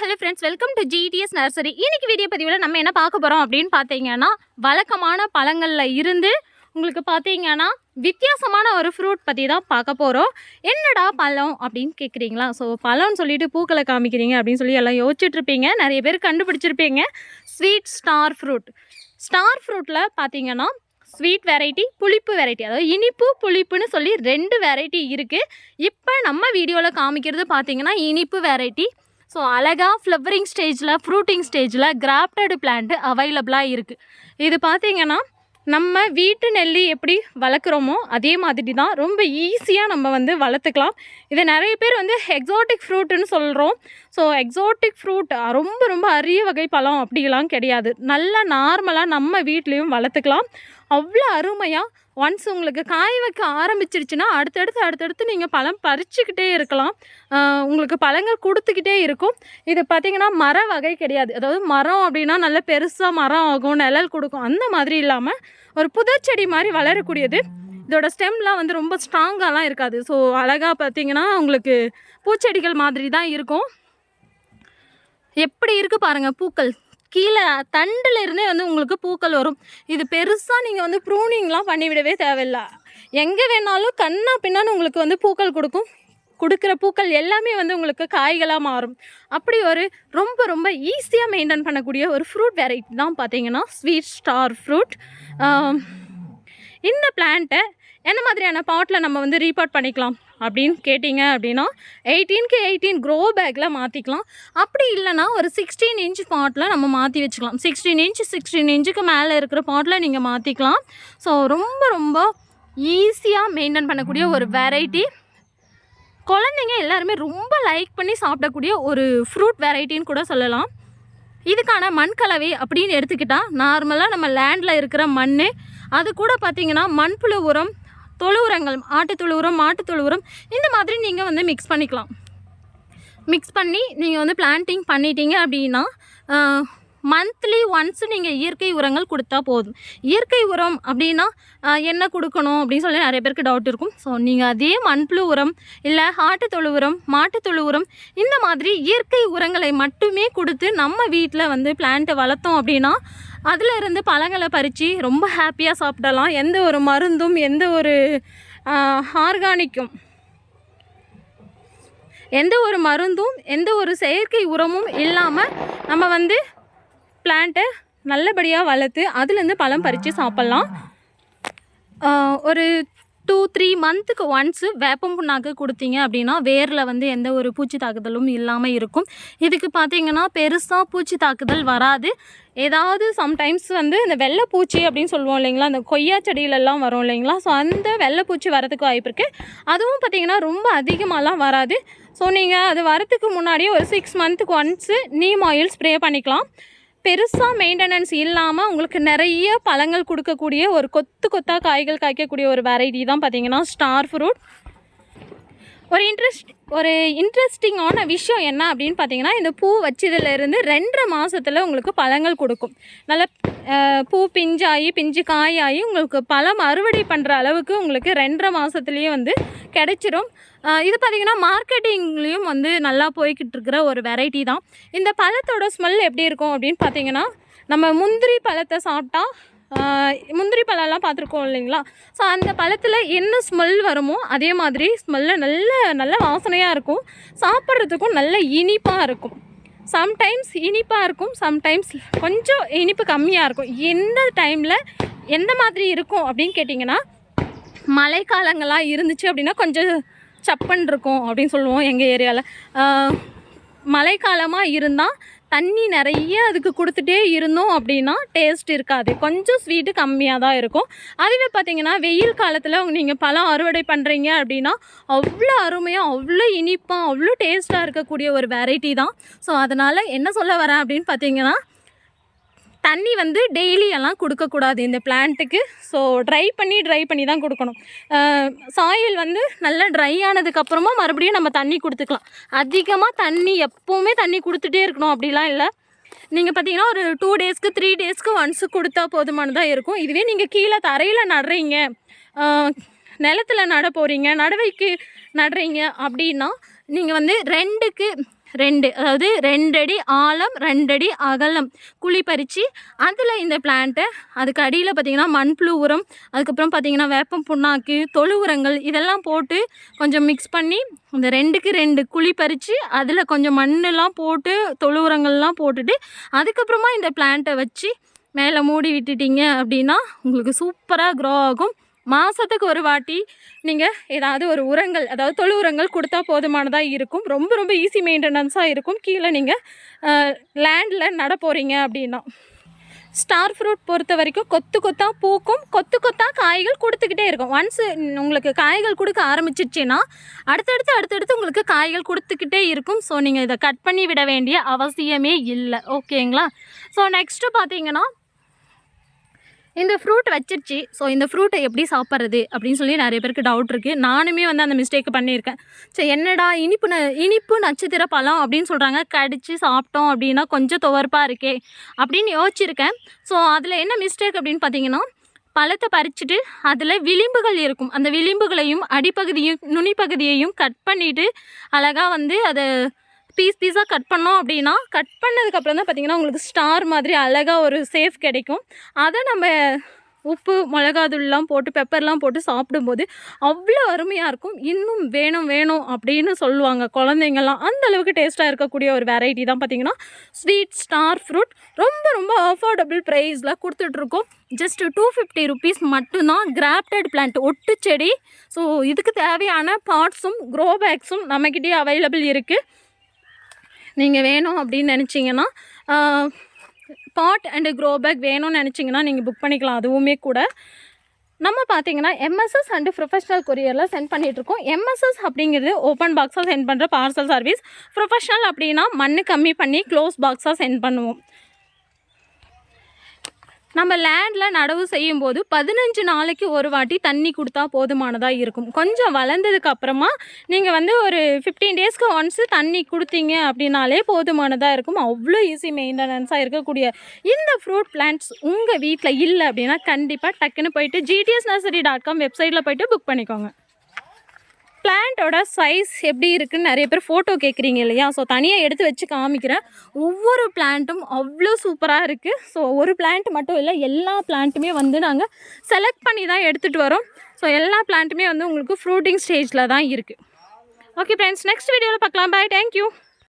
Hello friends welcome to GTS nursery இன்னைக்கு video பதிவில் நம்ம என்ன பார்க்க போகிறோம் அப்படின்னு பார்த்தீங்கன்னா வழக்கமான பழங்களில் இருந்து உங்களுக்கு பார்த்தீங்கன்னா வித்தியாசமான ஒரு ஃப்ரூட் பற்றி தான் பார்க்க போகிறோம் என்னடா பழம் அப்படின்னு கேட்குறீங்களா ஸோ பழம்னு சொல்லிட்டு பூக்களை காமிக்கிறீங்க அப்படின்னு சொல்லி எல்லாம் யோசிச்சுட்ருப்பீங்க நிறைய பேர் கண்டுபிடிச்சிருப்பீங்க. ஸ்வீட் ஸ்டார் ஃப்ரூட் ஸ்டார் ஃப்ரூட்டில் பார்த்தீங்கன்னா ஸ்வீட் வெரைட்டி புளிப்பு வெரைட்டி அதாவது இனிப்பு புளிப்புன்னு சொல்லி ரெண்டு வெரைட்டி இருக்குது இப்போ நம்ம வீடியோவில் காமிக்கிறது பார்த்தீங்கன்னா இனிப்பு வெரைட்டி ஸோ அழகாக ஃப்ளவரிங் ஸ்டேஜில் ஃப்ரூட்டிங் ஸ்டேஜில் கிராப்டடு பிளான்ட்டு அவைலபிளாக இருக்குது இது பார்த்தீங்கன்னா நம்ம வீட்டு நெல்லி எப்படி வளர்க்குறோமோ அதே மாதிரி தான் ரொம்ப ஈஸியாக நம்ம வந்து வளர்த்துக்கலாம். இதை நிறைய பேர் வந்து எக்ஸாட்டிக் ஃப்ரூட்டுன்னு சொல்கிறோம் ஸோ எக்ஸாட்டிக் ஃப்ரூட் ரொம்ப ரொம்ப அரிய வகை பழம் அப்படிலாம் கிடையாது. நல்லா நார்மலாக நம்ம வீட்லேயும் வளர்த்துக்கலாம். அவ்வளோ அருமையாக ஒன்ஸ் உங்களுக்கு காய் வைக்க ஆரம்பிச்சிருச்சுன்னா அடுத்தடுத்து அடுத்தடுத்து நீங்கள் பழம் பறிச்சுக்கிட்டே இருக்கலாம். உங்களுக்கு பழங்கள் கொடுத்துக்கிட்டே இருக்கும். இது பார்த்திங்கன்னா மர வகை கிடையாது. அதாவது மரம் அப்படின்னா நல்ல பெருசாக மரம் ஆகும் நிழல் கொடுக்கும். அந்த மாதிரி இல்லாமல் ஒரு புதச்செடி மாதிரி வளரக்கூடியது. இதோட ஸ்டெம்லாம் வந்து ரொம்ப ஸ்ட்ராங்காலாம் இருக்காது. ஸோ அழகாக பார்த்தீங்கன்னா உங்களுக்கு பூச்செடிகள் மாதிரி தான் இருக்கும். எப்படி இருக்குது பாருங்கள் பூக்கள். கீழே தண்டில் இருந்தே வந்து உங்களுக்கு பூக்கள் வரும். இது பெருசாக நீங்கள் வந்து ப்ரூனிங்லாம் பண்ணிவிடவே தேவையில்ல. எங்கே வேணாலும் கண்ணா பின்னான்னு உங்களுக்கு வந்து பூக்கள் கொடுக்கும். கொடுக்குற பூக்கள் எல்லாமே வந்து உங்களுக்கு காய்களாக மாறும். அப்படி ஒரு ரொம்ப ரொம்ப ஈஸியாக மெயின்டைன் பண்ணக்கூடிய ஒரு ஃப்ரூட் வெரைட்டி தான் பார்த்தீங்கன்னா ஸ்வீட் ஸ்டார் ஃப்ரூட் இந்த பிளான்ட்டை எந்த மாதிரியான பாட்டில் நம்ம வந்து ரீபார்ட் பண்ணிக்கலாம் அப்படின்னு கேட்டிங்க அப்படின்னா எயிட்டீனுக்கு எயிட்டீன் க்ரோ பேக்கில் மாற்றிக்கலாம் அப்படி இல்லைன்னா ஒரு சிக்ஸ்டீன் இன்ச் பாட்டில் நம்ம மாற்றி வச்சுக்கலாம். சிக்ஸ்டீன் இன்ச் சிக்ஸ்டீன் இன்ச்சுக்கு மேலே இருக்கிற பாட்டில் நீங்கள் மாற்றிக்கலாம் ஸோ ரொம்ப ரொம்ப ஈஸியாக மெயின்டைன் பண்ணக்கூடிய ஒரு வெரைட்டி குழந்தைங்க எல்லாருமே ரொம்ப லைக் பண்ணி சாப்பிடக்கூடிய ஒரு ஃப்ரூட் வெரைட்டின்னு கூட சொல்லலாம். இதுக்கான மண் கலவை அப்படின்னு எடுத்துக்கிட்டால் நார்மலாக நம்ம லேண்டில் இருக்கிற மண் அது கூட பார்த்திங்கன்னா மண்புழு உரம் தொழு உரங்கள் ஆட்டுத்தொழு உரம் மாட்டுத்தொழு உரம் இந்த மாதிரி நீங்கள் வந்து மிக்ஸ் பண்ணிக்கலாம். மிக்ஸ் பண்ணி நீங்கள் வந்து பிளான்டிங் பண்ணிட்டீங்க அப்படின்னா மந்த்லி ஒன்ஸ் நீங்கள் இயற்கை உரங்கள் கொடுத்தா போதும். இயற்கை உரம் அப்படின்னா என்ன கொடுக்கணும் அப்படின்னு சொல்லி நிறைய பேருக்கு டவுட் இருக்கும். ஸோ நீங்கள் அதே மண்புழு உரம் இல்லை ஆட்டு தொழு உரம் மாட்டுத்தொழு உரம் இந்த மாதிரி இயற்கை உரங்களை மட்டுமே கொடுத்து நம்ம வீட்டில் வந்து பிளான்ட்டை வளர்த்தோம் அப்படின்னா அதில் இருந்து பழங்களை பறித்து ரொம்ப ஹாப்பியாக சாப்பிடலாம். எந்த ஒரு மருந்தும் எந்த ஒரு ஆர்கானிக்கும். எந்த ஒரு மருந்தும் எந்த ஒரு செயற்கை உரமும் இல்லாமல் நம்ம வந்து பிளான்ட்டை நல்லபடியாக வளர்த்து அதுலேருந்து பழம் பறித்து சாப்பிட்லாம். ஒரு டூ த்ரீ மந்த்துக்கு ஒன்ஸு வேப்பம் புண்ணாக்கு கொடுத்தீங்க அப்படின்னா வேரில் வந்து எந்த ஒரு பூச்சி தாக்குதலும் இல்லாமல் இருக்கும். இதுக்கு பார்த்தீங்கன்னா பெருசாக பூச்சி தாக்குதல் வராது. ஏதாவது சம்டைம்ஸ் வந்து இந்த வெள்ளைப்பூச்சி அப்படின்னு சொல்லுவோம் இல்லைங்களா? அந்த கொய்யா செடியிலெல்லாம் வரும் இல்லைங்களா? ஸோ அந்த வெள்ளைப்பூச்சி வரதுக்கு வாய்ப்பு இருக்குது அதுவும் பார்த்தீங்கன்னா ரொம்ப அதிகமாகலாம் வராது. ஸோ நீங்கள் அது வரதுக்கு முன்னாடியே ஒரு சிக்ஸ் மந்த்துக்கு ஒன்ஸு நீம் ஆயில் ஸ்ப்ரே பண்ணிக்கலாம். பெருசாக மெயின்டெனன்ஸ் இல்லாமல் உங்களுக்கு நிறைய பழங்கள் கொடுக்கக்கூடிய ஒரு கொத்து கொத்தாக காய்கள் காய்க்கக்கூடிய ஒரு வெரைட்டி தான் பார்த்தீங்கன்னா ஸ்டார் ஃப்ரூட் ஒரு இன்ட்ரெஸ்ட் ஒரு இன்ட்ரெஸ்டிங்கான விஷயம் என்ன அப்படின்னு பார்த்தீங்கன்னா இந்த பூ வச்சதுலேருந்து ரெண்டரை மாதத்தில் உங்களுக்கு பழங்கள் கொடுக்கும். நல்ல பூ பிஞ்சாகி பிஞ்சு காயாகி உங்களுக்கு பழம் அறுவடை பண்ணுற அளவுக்கு உங்களுக்கு ரெண்டரை மாதத்துலேயே வந்து கிடைச்சிரும். இது பார்த்திங்கன்னா மார்க்கெட்டிங்லேயும் வந்து நல்லா போய்கிட்டு இருக்கிற ஒரு வெரைட்டி தான். இந்த பழத்தோட ஸ்மெல் எப்படி இருக்கும் அப்படின்னு பார்த்தீங்கன்னா நம்ம முந்திரி பழத்தை சாப்பிட்டா முந்திரி பழம்லாம் பார்த்துருக்கோம் இல்லைங்களா? ஸோ அந்த பழத்தில் என்ன ஸ்மெல் வருமோ அதே மாதிரி ஸ்மெல்லில் நல்ல நல்ல வாசனையாக இருக்கும். சாப்பிட்றதுக்கும் நல்ல இனிப்பாக இருக்கும். சம்டைம்ஸ் இனிப்பாக இருக்கும் சம்டைம்ஸ் கொஞ்சம் இனிப்பு கம்மியாக இருக்கும். எந்த டைமில் எந்த மாதிரி இருக்கும் அப்படின்னு கேட்டிங்கன்னா மழைக்காலங்களாக இருந்துச்சு அப்படின்னா கொஞ்சம் சப்பன் இருக்கும் அப்படின்னு சொல்லுவோம் எங்கள் ஏரியாவில் மழைக்காலமாக இருந்தால் தண்ணி நிறைய அதுக்கு கொடுத்துட்டே இருந்தோம் அப்படின்னா டேஸ்ட் இருக்காது. கொஞ்சம் ஸ்வீட்டு கம்மியாக தான் இருக்கும். அதுவே பார்த்தீங்கன்னா வெயில் காலத்தில் நீங்கள் பழம் அறுவடை பண்ணுறீங்க அப்படின்னா அவ்வளோ அருமையாக அவ்வளோ இனிப்பாக அவ்வளோ டேஸ்ட்டாக இருக்கக்கூடிய ஒரு வெரைட்டி தான். ஸோ அதனால் என்ன சொல்ல வரேன் அப்படின்னு பார்த்தீங்கன்னா தண்ணி வந்து டெய்லி எல்லாம் கொடுக்கக்கூடாது இந்த பிளான்ட்டுக்கு ஸோ ட்ரை பண்ணி ட்ரை பண்ணி தான் கொடுக்கணும். சாயில் வந்து நல்லா ட்ரை ஆனதுக்கப்புறமா மறுபடியும் நம்ம தண்ணி கொடுத்துக்கலாம். அதிகமாக தண்ணி எப்போவுமே தண்ணி கொடுத்துட்டே இருக்கணும் அப்படிலாம் இல்லை. நீங்கள் பார்த்தீங்கன்னா ஒரு டூ டேஸ்க்கு த்ரீ டேஸ்க்கு ஒன்ஸு கொடுத்தா போதுமானதாக இருக்கும். இதுவே நீங்கள் கீழே தரையில் நடுறீங்க. நிலத்தில் நிலத்துல நட போகிறீங்க நடவைக்கு நடுறீங்க அப்படின்னா நீங்கள் வந்து ரெண்டுக்கு ரெண்டு அதாவது ரெண்டடி ஆழம் ரெண்டடி அகலம் குழி பறித்து அதில் இந்த பிளான்ட்டை அதுக்கு அடியில் பார்த்திங்கன்னா மண்புழு உரம் அதுக்கப்புறம் பார்த்திங்கன்னா வேப்பம் புண்ணாக்கு தொழு உரங்கள் இதெல்லாம் போட்டு கொஞ்சம் மிக்ஸ் பண்ணி இந்த ரெண்டுக்கு ரெண்டு குழி பறித்து அதில் கொஞ்சம் மண்ணெல்லாம் போட்டு தொழு உரங்கள்லாம் போட்டுட்டு அதுக்கப்புறமா இந்த பிளான்ட்டை வச்சு மேலே மூடி விட்டுட்டீங்க அப்படின்னா உங்களுக்கு சூப்பராக க்ரோ ஆகும். மாதத்துக்கு ஒரு வாட்டி நீங்கள் ஏதாவது ஒரு உரங்கள் அதாவது தொழு உரங்கள் கொடுத்தா போதுமானதாக இருக்கும். ரொம்ப ரொம்ப ஈஸி மெயின்டெனன்ஸாக இருக்கும். கீழே நீங்கள் லேண்டில் நட போகிறீங்க அப்படின்னா. ஸ்டார் ஃப்ரூட் பொறுத்த வரைக்கும் கொத்து கொத்தாக பூக்கும். கொத்து கொத்தாக காய்கள் கொடுத்துக்கிட்டே இருக்கும். ஒன்ஸ் உங்களுக்கு காய்கள் கொடுக்க ஆரம்பிச்சிச்சின்னா அடுத்தடுத்து அடுத்தடுத்து உங்களுக்கு காய்கள் கொடுத்துக்கிட்டே இருக்கும். ஸோ நீங்கள் இதை கட் பண்ணி விட வேண்டிய அவசியமே இல்லை. ஓகேங்களா ஸோ நெக்ஸ்ட்டு பார்த்தீங்கன்னா இந்த ஃப்ரூட் வச்சிருச்சு. ஸோ இந்த ஃப்ரூட்டை எப்படி சாப்பிட்றது அப்படின்னு சொல்லி நிறைய பேருக்கு டவுட் இருக்குது நானுமே வந்து அந்த மிஸ்டேக் பண்ணியிருக்கேன். ஸோ என்னடா இனிப்பு ந இனிப்பு நட்சத்திர பழம் அப்படின்னு சொல்கிறாங்க கடிச்சு சாப்பிட்டோம் அப்படின்னா கொஞ்சம் துவர்ப்பாக இருக்கே அப்படின்னு யோசிச்சிருக்கேன். ஸோ அதில் என்ன மிஸ்டேக் அப்படின்னு பார்த்தீங்கன்னா பழத்தை பறிச்சுட்டு அதில் விளிம்புகள் இருக்கும். அந்த விளிம்புகளையும் அடிப்பகுதியும் நுனிப்பகுதியையும் கட் பண்ணிவிட்டு அழகாக வந்து அதை பீஸ் பீஸாக கட் பண்ணோம் அப்படின்னா கட் பண்ணதுக்கப்புறம் தான் பார்த்திங்கன்னா உங்களுக்கு ஸ்டார் மாதிரி அழகாக ஒரு சேஃப் கிடைக்கும். அதை நம்ம உப்பு மிளகாதூள்லாம் போட்டு பெப்பர்லாம் போட்டு சாப்பிடும்போது அவ்வளோ அருமையாக இருக்கும். இன்னும் வேணும் வேணும் அப்படின்னு சொல்லுவாங்க குழந்தைங்கள்லாம். அந்த அளவுக்கு டேஸ்ட்டாக இருக்கக்கூடிய ஒரு வெரைட்டி தான் பார்த்திங்கன்னா ஸ்வீட் ஸ்டார் ஃப்ரூட் ரொம்ப ரொம்ப அஃபோர்டபுள் ப்ரைஸில் கொடுத்துட்ருக்கோம். ஜஸ்ட் டூ ஃபிஃப்டி ருபீஸ் மட்டும்தான். கிராப்டட் பிளான்ட் ஒட்டு செடி ஸோ இதுக்கு தேவையான பார்ட்ஸும் க்ரோ பேக்ஸும் நம்மக்கிட்டே அவைலபிள் இருக்குது நீங்கள் வேணும் அப்படின்னு நினச்சிங்கன்னா பாட் அண்டு க்ரோ பேக் வேணும்னு நினச்சிங்கன்னா நீங்கள் புக் பண்ணிக்கலாம். அதுவுமே கூட. நம்ம பார்த்தீங்கன்னா எம்எஸ்எஸ் அண்டு ப்ரொஃபஷனல் கொரியரில் சென்ட் பண்ணிகிட்ருக்கோம் எம்எஸ்எஸ் அப்படிங்கிறது ஓப்பன் பாக்ஸாக சென்ட் பண்ணுற பார்சல் சர்வீஸ் ப்ரொஃபஷனல் அப்படின்னா மண் கம்மி பண்ணி க்ளோஸ் பாக்ஸாக சென்ட் பண்ணுவோம். நம்ம லேண்டில் நடவு செய்யும்போது பதினஞ்சு நாளைக்கு ஒரு வாட்டி தண்ணி கொடுத்தா போதுமானதாக இருக்கும். கொஞ்சம் வளர்ந்ததுக்கு அப்புறமா நீங்கள் வந்து ஒரு ஃபிஃப்டீன் டேஸ்க்கு ஒன்ஸு தண்ணி கொடுத்தீங்க அப்படின்னாலே போதுமானதாக இருக்கும். அவ்வளோ ஈஸி மெயின்டெனன்ஸாக இருக்கக்கூடிய இந்த ஃப்ரூட் பிளான்ட்ஸ் உங்கள் வீட்டில் இல்லை அப்படின்னா கண்டிப்பாக டக்குன்னு போயிட்டு ஜிடிஎஸ் நர்சரி டாட் காம் வெப்சைட்டில் போயிட்டு புக் பண்ணிக்கோங்க. பிளான்ட்டோட சைஸ் எப்படி இருக்குன்னு நிறைய பேர் ஃபோட்டோ கேட்குறீங்க இல்லையா? ஸோ தனியாக எடுத்து வச்சு காமிக்கிறேன். ஒவ்வொரு பிளான்ட்டும் அவ்வளோ சூப்பராக இருக்குது ஸோ ஒரு பிளான்ட் மட்டும் இல்லை எல்லா பிளான்ட்டுமே வந்து நாங்கள் செலக்ட் பண்ணி தான் எடுத்துகிட்டு வரோம். ஸோ எல்லா பிளான்ட்டுமே வந்து உங்களுக்கு ஃப்ரூட்டிங் ஸ்டேஜில் தான் இருக்குது ஓகே ஃப்ரெண்ட்ஸ் நெக்ஸ்ட் வீடியோவில் பார்க்கலாம். Bye thank you